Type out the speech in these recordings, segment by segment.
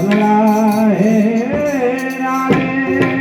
રમણા હે રામે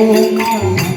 Oh,